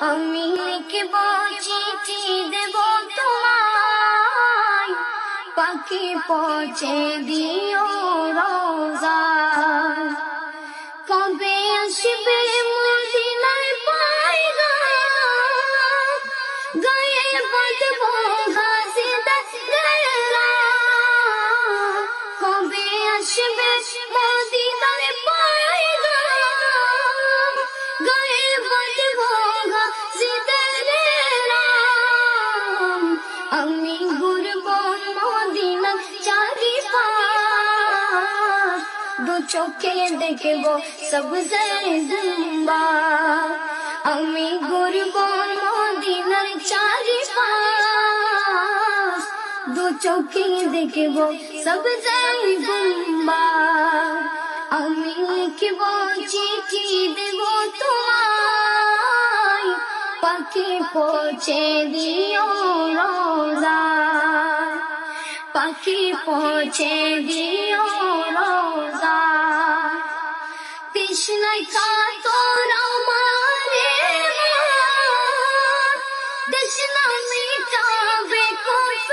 আমি লিখব চিঠি দেব তোমায়। পাখি পচে দিও রোজা। কবে আসবে মদিনায় গায়ে চোখে দেখব সব গুম্বা আমি ঘুরব মদিনার চারি পাশ দু চোখে দেখব সব গুম্বা আমি লিখব চিঠি দেব তোমায় পাখি পৌঁছে দিও রোজা পাখি পৌঁছে দিও রোজা कृष्णका तोरा मारे कृष्ण मिटावे कोप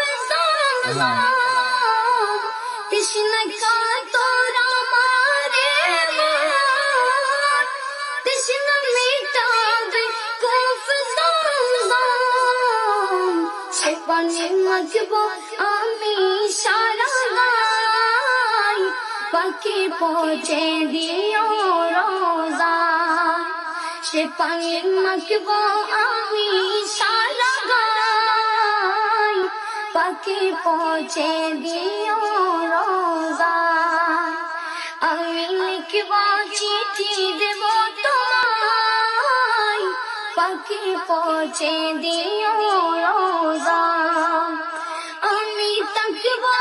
कृष्ण का तोरा मारे कृष्ण मिटावे कोप से बने मजबूत अमीशा পাখি পৌঁছে দিও রোজা। সে পানি মাখব আমি সারা গাই পাখি পৌঁছে দিও রোজা। আমি লিখব চিঠি দেব তোমায়। পাখি পৌঁছে দিও রোজা। আমি তাকব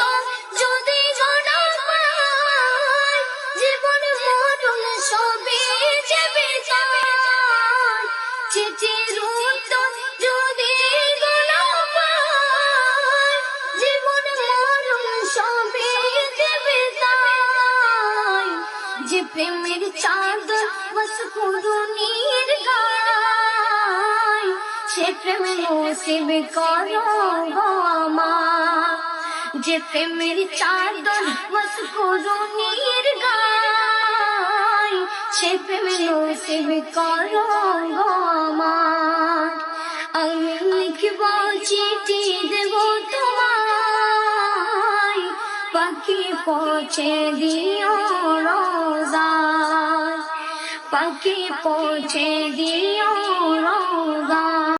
প্রেমের চাদর বস কুরুনির গায় সে প্রেমে নসিব করো আমার। যে প্রেমের চাদর বস কুরুনির গায় সে প্রেমে নসিব করো লিখব চিঠি দেব তোমায়। পাখি পৌঁছে দিও পাখি পৌঁছে দিও রোগা।